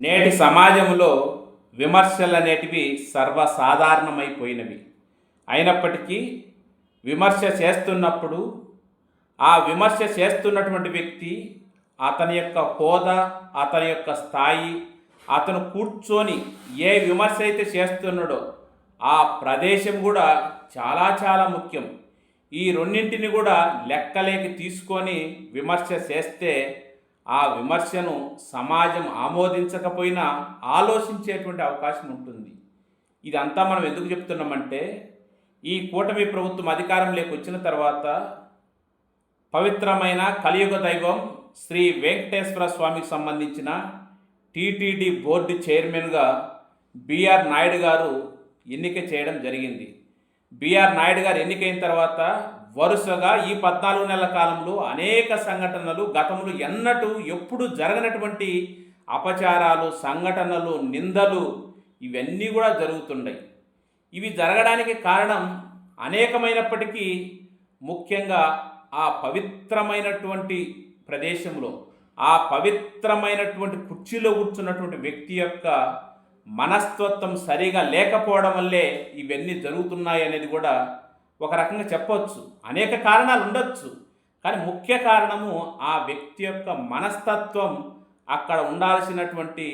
నేటి సమాజంలో విమర్శలు అనేటివి సర్వసాధారణమైపోయినవి. అయినప్పటికీ విమర్శ చేస్తున్నప్పుడు ఆ విమర్శ చేస్తున్నటువంటి వ్యక్తి అతని యొక్క హోదా అతని యొక్క స్థాయి అతను కూర్చొని ఏ విమర్శ అయితే చేస్తున్నాడో ఆ ప్రదేశం కూడా చాలా చాలా ముఖ్యం. ఈ రెండింటిని కూడా లెక్కలేకి తీసుకొని విమర్శ చేస్తే ఆ విమర్శను సమాజం ఆమోదించకపోయినా ఆలోచించేటువంటి అవకాశం ఉంటుంది. ఇదంతా మనం ఎందుకు చెప్తున్నామంటే ఈ కూటమి ప్రభుత్వం అధికారంలోకి వచ్చిన తర్వాత పవిత్రమైన కలియుగ దైవం శ్రీ వెంకటేశ్వర స్వామికి సంబంధించిన టీటీడీ బోర్డు చైర్మన్గా బీఆర్ నాయుడు గారు ఎన్నిక చేయడం జరిగింది. బీఆర్ నాయుడు గారు ఎన్నికైన తర్వాత వరుసగా ఈ పద్నాలుగు నెలల కాలంలో అనేక సంఘటనలు గతంలో ఎన్నటూ ఎప్పుడు జరగనటువంటి అపచారాలు సంఘటనలు నిందలు ఇవన్నీ కూడా జరుగుతున్నాయి ఇవి జరగడానికి కారణం అనేకమైనప్పటికీ ముఖ్యంగా ఆ పవిత్రమైనటువంటి ప్రదేశంలో ఆ పవిత్రమైనటువంటి కుర్చీలో కూర్చున్నటువంటి వ్యక్తి యొక్క మనస్తత్వం సరిగా లేకపోవడం వల్లే ఇవన్నీ జరుగుతున్నాయి అనేది కూడా ఒక రకంగా చెప్పవచ్చు అనేక కారణాలు ఉండొచ్చు కానీ ముఖ్య కారణము ఆ వ్యక్తి యొక్క మనస్తత్వం అక్కడ ఉండాల్సినటువంటి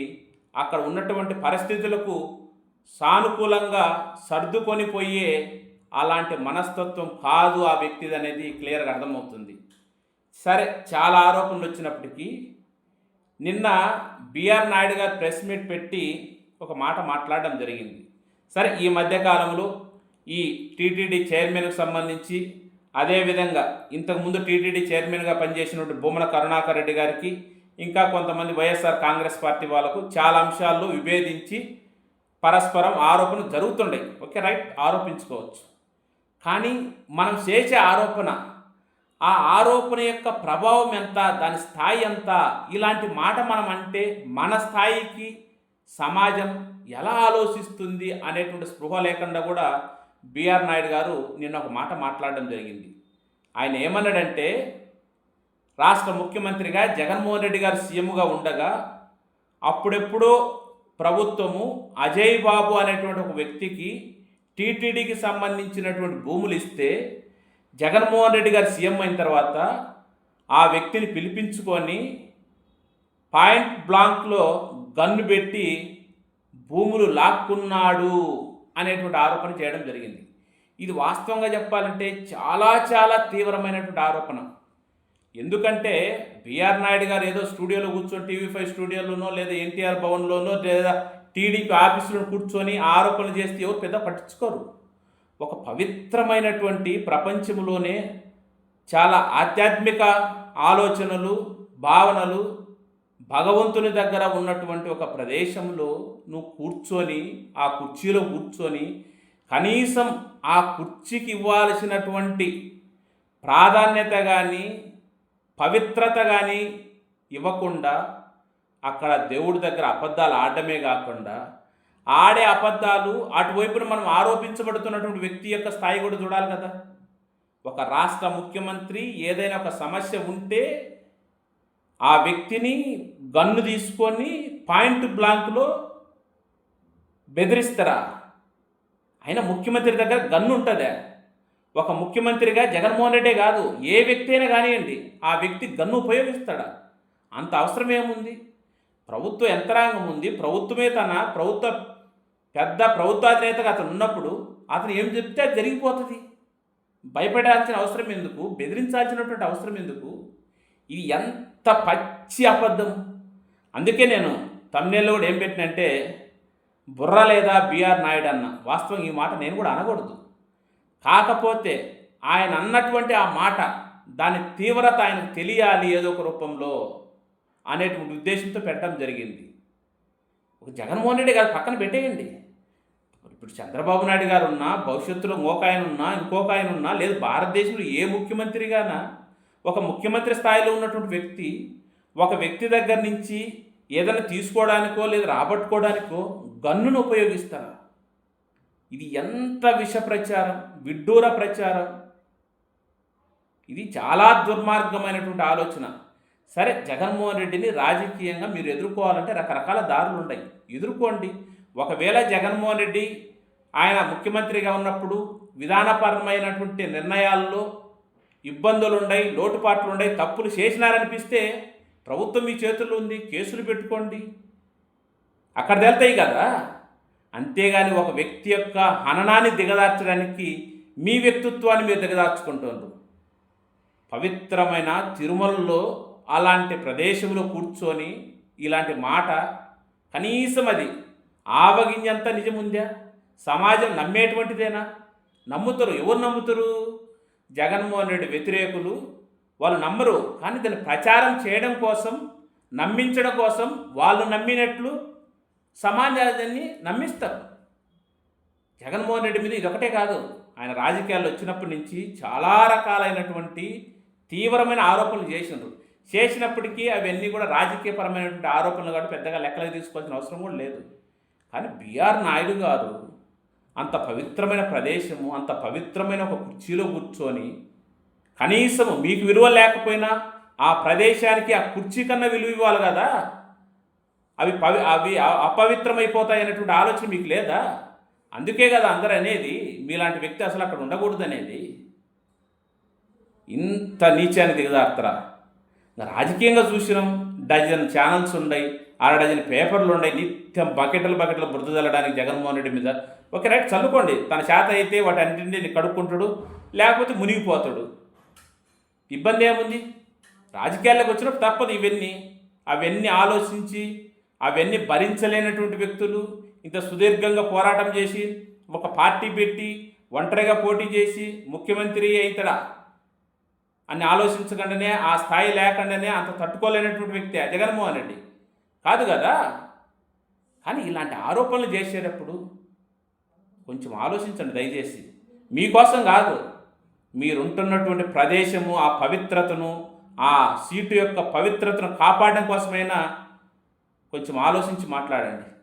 అక్కడ ఉన్నటువంటి పరిస్థితులకు సానుకూలంగా సర్దుకొని పోయే అలాంటి మనస్తత్వం కాదు ఆ వ్యక్తిది అనేది క్లియర్గా అర్థమవుతుంది. సరే చాలా ఆరోపణలు వచ్చినప్పటికీ నిన్న బిఆర్ నాయుడు గారు ప్రెస్ మీట్ పెట్టి ఒక మాట మాట్లాడడం జరిగింది. సరే ఈ మధ్యకాలంలో ఈ టీటీడీ చైర్మన్కు సంబంధించి అదేవిధంగా ఇంతకుముందు టీటీడీ చైర్మన్గా పనిచేసినటువంటి బొమ్మల కరుణాకర్ రెడ్డి గారికి ఇంకా కొంతమంది వైఎస్ఆర్ కాంగ్రెస్ పార్టీ వాళ్ళకు చాలా అంశాల్లో విభేదించి పరస్పరం ఆరోపణలు జరుగుతుండే ఓకే రైట్? ఆరోపించుకోవచ్చు. కానీ మనం చేసే ఆరోపణ ఆ ఆరోపణ యొక్క ప్రభావం ఎంత దాని స్థాయి ఎంత ఇలాంటి మాట మనం అంటే మన స్థాయికి సమాజం ఎలా ఆలోచిస్తుంది అనేటువంటి స్పృహ లేకుండా కూడా బీఆర్ నాయుడు గారు నిన్న ఒక మాట మాట్లాడడం జరిగింది. ఆయన ఏమన్నాడంటే రాష్ట్ర ముఖ్యమంత్రిగా జగన్మోహన్ రెడ్డి గారు సీఎంగా ఉండగా అప్పుడెప్పుడో ప్రభుత్వము అజయ్ బాబు అనేటువంటి ఒక వ్యక్తికి టీటీడీకి సంబంధించినటువంటి భూములు ఇస్తే జగన్మోహన్ రెడ్డి గారు సీఎం అయిన తర్వాత ఆ వ్యక్తిని పిలిపించుకొని పాయింట్ బ్లాంక్లో గన్ను పెట్టి భూములు లాక్కున్నాడు. అనేటువంటి ఆరోపణ చేయడం జరిగింది. ఇది వాస్తవంగా చెప్పాలంటే చాలా చాలా తీవ్రమైనటువంటి ఆరోపణ. ఎందుకంటే బిఆర్ నాయుడు గారు ఏదో స్టూడియోలో కూర్చొని టీవీ ఫైవ్ స్టూడియోలోనో లేదా ఎన్టీఆర్ భవన్లోనో లేదా టీడీపీ ఆఫీసులో కూర్చొని ఆరోపణలు చేస్తే ఎవరు పెద్ద పట్టించుకోరు. ఒక పవిత్రమైనటువంటి ప్రపంచంలోనే చాలా ఆధ్యాత్మిక ఆలోచనలు భావనలు భగవంతుని దగ్గర ఉన్నటువంటి ఒక ప్రదేశంలో నువ్వు కూర్చొని ఆ కుర్చీలో కూర్చొని కనీసం ఆ కుర్చీకి ఇవ్వాల్సినటువంటి ప్రాధాన్యత కానీ పవిత్రత కానీ ఇవ్వకుండా అక్కడ దేవుడి దగ్గర అబద్ధాలు ఆడడమే కాకుండా ఆడే అబద్ధాలు అటువైపున మనం ఆరోపించబడుతున్నటువంటి వ్యక్తి యొక్క స్థాయి కూడా చూడాలి కదా. ఒక రాష్ట్ర ముఖ్యమంత్రి ఏదైనా ఒక సమస్య ఉంటే ఆ వ్యక్తిని గన్ను తీసుకొని పాయింట్ బ్లాంక్లో బెదిరిస్తారా? అయినా ముఖ్యమంత్రి దగ్గర గన్ను ఉంటుందా. ఒక ముఖ్యమంత్రిగా జగన్మోహన్ రెడ్డే కాదు ఏ వ్యక్తి అయినా కానివ్వండి ఆ వ్యక్తి గన్ను ఉపయోగిస్తాడా? అంత అవసరం ఏముంది? ప్రభుత్వ యంత్రాంగం ఉంది ప్రభుత్వమే తన ప్రభుత్వ పెద్ద ప్రభుత్వాధినేతగా అతను ఉన్నప్పుడు అతను ఏం చెప్తే అది జరిగిపోతుంది. భయపడాల్సిన అవసరం ఎందుకు? బెదిరించాల్సినటువంటి అవసరం ఎందుకు? ఇది ఎంత పచ్చి అబద్ధం. అందుకే నేను తమ్నేల్లో కూడా ఏం పెట్టినంటే బుర్ర లేదా బిఆర్ నాయుడు అన్న. వాస్తవం ఈ మాట నేను కూడా అనకూడదు. కాకపోతే ఆయన అన్నటువంటి ఆ మాట దాని తీవ్రత ఆయనకు తెలియాలి ఏదో ఒక రూపంలో అనేటువంటి ఉద్దేశంతో పెట్టడం జరిగింది. ఒక జగన్మోహన్ రెడ్డి గారు పక్కన పెట్టేయండి. ఇప్పుడు చంద్రబాబు నాయుడు గారు ఉన్నా భవిష్యత్తులో ఇంకొక ఆయన ఉన్నా ఇంకొక ఆయన ఉన్నా లేదు భారతదేశంలో ఏ ముఖ్యమంత్రిగానా ఒక ముఖ్యమంత్రి స్థాయిలో ఉన్నటువంటి వ్యక్తి ఒక వ్యక్తి దగ్గర నుంచి ఏదైనా తీసుకోవడానికో లేదా రాబట్టుకోవడానికో గన్నును ఉపయోగిస్తారా? ఇది ఎంత విష ప్రచారం విడ్డూర ప్రచారం? ఇది చాలా దుర్మార్గమైనటువంటి ఆలోచన. సరే జగన్మోహన్ రెడ్డిని రాజకీయంగా మీరు ఎదుర్కోవాలంటే రకరకాల దారులు ఉన్నాయి. ఎదుర్కోండి. ఒకవేళ జగన్మోహన్ రెడ్డి ఆయన ముఖ్యమంత్రిగా ఉన్నప్పుడు విధానపరమైనటువంటి నిర్ణయాల్లో ఇబ్బందులుండయి లోటుపాట్లుండయి తప్పులు చేసినారనిపిస్తే ప్రభుత్వం మీ చేతుల్లో ఉంది కేసులు పెట్టుకోండి. అక్కడ వెళ్తాయి కదా. అంతేగాని ఒక వ్యక్తి యొక్క హననాన్ని దిగదార్చడానికి మీ వ్యక్తిత్వాన్ని మీరు దిగదార్చుకుంటున్నారు పవిత్రమైన తిరుమలలో అలాంటి ప్రదేశంలో కూర్చొని ఇలాంటి మాట కనీసం అది ఆవగింజంత నిజముందా? సమాజం నమ్మేటువంటిదేనా? నమ్ముతారు ఎవరు నమ్ముతారు? జగన్మోహన్ రెడ్డి వ్యతిరేకులు వాళ్ళు నమ్మరు. కానీ దాన్ని ప్రచారం చేయడం కోసం నమ్మించడం కోసం వాళ్ళు నమ్మినట్లు సమాజాన్ని నమ్మిస్తారు. జగన్మోహన్ రెడ్డి మీద ఇదొకటే కాదు. ఆయన రాజకీయాల్లో వచ్చినప్పటి నుంచి చాలా రకాలైనటువంటి తీవ్రమైన ఆరోపణలు చేసినారు చేసినప్పటికీ అవన్నీ కూడా రాజకీయపరమైనటువంటి ఆరోపణలు కాబట్టి పెద్దగా లెక్కలకు తీసుకోవాల్సిన అవసరం కూడా లేదు. కానీ బీఆర్ నాయుడు గారు అంత పవిత్రమైన ప్రదేశము అంత పవిత్రమైన ఒక కుర్చీలో కూర్చొని కనీసం మీకు విలువ లేకపోయినా ఆ ప్రదేశానికి ఆ కుర్చీ కన్నా విలువ ఇవ్వాలి కదా? అవి పవి అవి అపవిత్రమైపోతాయి అనేటువంటి ఆలోచన మీకు లేదా? అందుకే కదా అందరూ అనేది మీలాంటి వ్యక్తి అసలు అక్కడ ఉండకూడదు అనేది. ఇంత నీచాన్ని దిగదార్తరా రాజకీయంగా చూసినాం డజన్ ఛానల్స్ ఉన్నాయి అర డజన్ పేపర్లు ఉన్నాయి నిత్యం బకెట్లు బకెట్లు బురద చల్లడానికి జగన్మోహన్ రెడ్డి మీద ఓకే రైట్ చల్లుకోండి. తన చేత అయితే వాటి అన్నింటినీ కడుక్కుంటాడు లేకపోతే మునిగిపోతాడు. ఇబ్బంది ఏముంది? రాజకీయాల్లోకి వచ్చినప్పుడు తప్పదు ఇవన్నీ. అవన్నీ ఆలోచించి అవన్నీ భరించలేనటువంటి వ్యక్తులు ఇంత సుదీర్ఘంగా పోరాటం చేసి ఒక పార్టీ పెట్టి ఒంటరిగా పోటీ చేసి ముఖ్యమంత్రి అవుతాడా అని ఆలోచించకుండానే ఆ స్థాయి లేకుండానే అంత తట్టుకోలేనటువంటి వ్యక్తి ఆ జగన్మోహన్ రెడ్డి. కాదు కదా? కానీ ఇలాంటి ఆరోపణలు చేసేటప్పుడు కొంచెం ఆలోచించండి దయచేసి. మీకోసం కాదు మీరుంటున్నటువంటి ప్రదేశము ఆ పవిత్రతను ఆ సీటు యొక్క పవిత్రతను కాపాడడం కోసమైనా కొంచెం ఆలోచించి మాట్లాడండి.